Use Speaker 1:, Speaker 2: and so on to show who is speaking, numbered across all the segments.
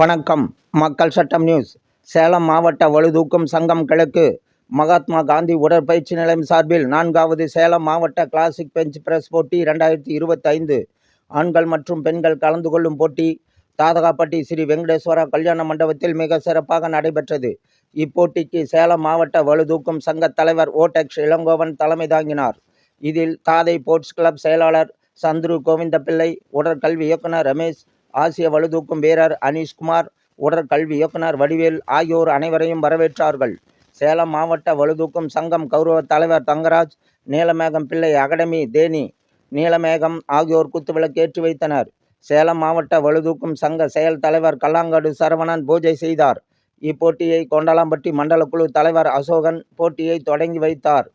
Speaker 1: வணக்கம். மக்கள் சட்டம் நியூஸ். சேலம் மாவட்ட வலுதூக்கும் சங்கம் கிழக்கு மகாத்மா காந்தி உடற்பயிற்சி நிலையம் சார்பில் நான்காவது சேலம் மாவட்ட கிளாசிக் பெஞ்ச் பிரஸ் போட்டி இரண்டாயிரத்தி இருபத்தைந்து. ஆண்கள் மற்றும் பெண்கள் கலந்து கொள்ளும் போட்டி தாதகாப்பட்டி ஸ்ரீ வெங்கடேஸ்வரா கல்யாண மண்டபத்தில் மிக சிறப்பாக நடைபெற்றது. இப்போட்டிக்கு சேலம் மாவட்ட வலுதூக்கும் சங்க தலைவர் ஓடெக்ஸ் இளங்கோவன் தலைமை தாங்கினார். இதில் தாதை போர்ட்ஸ் கிளப் செயலாளர் சந்துரு கோவிந்தபிள்ளை உடற்கல்வி இயக்குனர் ரமேஷ் ஆசிய வலுதூக்கும் வீரர் அனீஷ்குமார் உடற்கல்வி இயக்குனர் வடிவேல் ஆகியோர் அனைவரையும் வரவேற்றார்கள். சேலம் மாவட்ட வலுதூக்கும் சங்கம் கௌரவ தலைவர் தங்கராஜ் நீலமேகம் பிள்ளை அகாடமி தேனி நீலமேகம் ஆகியோர் குத்துவிளக்கு ஏற்றி வைத்தனர். சேலம் மாவட்ட வலுதூக்கும் சங்க செயல் தலைவர் கல்லாங்காடு சரவணன் பூஜை செய்தார். இப்போட்டியை கொண்டலாம்பட்டி மண்டல குழு தலைவர் அசோகன் போட்டியை தொடங்கி வைத்தார்.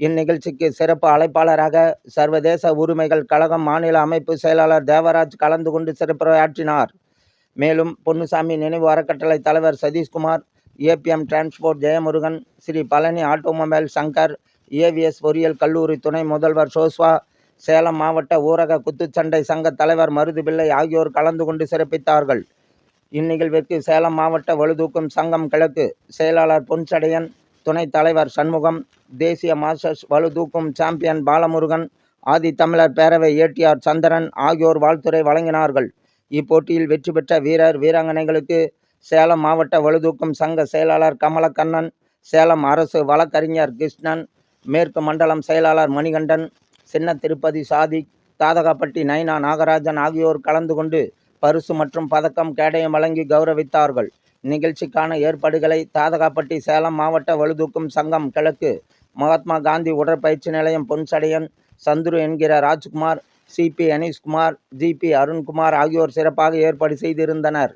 Speaker 1: இந்நிகழ்ச்சிக்கு சிறப்பு அழைப்பாளராக சர்வதேச உரிமைகள் கழகம் மாநில அமைப்பு செயலாளர் தேவராஜ் கலந்து கொண்டு சிறப்புரையாற்றினார். மேலும் பொன்னுசாமி நினைவு அறக்கட்டளை தலைவர் Satishkumar APM transport Jayamurugan Sri Palani automobile Shankar AVS பொறியியல் கல்லூரி துணை முதல்வர் சோஸ்வா சேலம் மாவட்ட ஊரக குத்துச்சண்டை சங்க தலைவர் மருதுபிள்ளை ஆகியோர் கலந்து கொண்டு சிறப்பித்தார்கள். இந்நிகழ்விற்கு சேலம் மாவட்ட வலுதூக்கும் சங்கம் கிழக்கு செயலாளர் பொன்சடையன் துணைத் தலைவர் சண்முகம் தேசிய மாஸ்டர்ஸ் வலுதூக்கும் சாம்பியன் பாலமுருகன் ஆதி தமிழர் பேரவை ஏடிஆர் சந்திரன் ஆகியோர் வாழ்த்துரை வழங்கினார்கள். இப்போட்டியில் வெற்றி பெற்ற வீரர் வீராங்கனைகளுக்கு சேலம் மாவட்ட வலுதூக்கும் சங்க செயலாளர் கமலக்கண்ணன் சேலம் அரசு வழக்கறிஞர் கிருஷ்ணன் மேற்கு மண்டலம் செயலாளர் மணிகண்டன் சின்ன திருப்பதி சாதிக் தாதகப்பட்டி நைனா நாகராஜன் ஆகியோர் கலந்து கொண்டு பரிசு மற்றும் பதக்கம் கேடயம் வழங்கி கௌரவித்தார்கள். நிகழ்ச்சிக்கான ஏற்பாடுகளை தாதகாப்பட்டி சேலம் மாவட்ட வலுதூக்கும் சங்கம் கிழக்கு மகாத்மா காந்தி உடற்பயிற்சி நிலையம் பொன்சடையன் சந்துரு என்கிற ராஜ்குமார் சிபி அனீஷ்குமார் ஜிபி அருண்குமார் ஆகியோர் சிறப்பாக ஏற்பாடு செய்திருந்தனர்.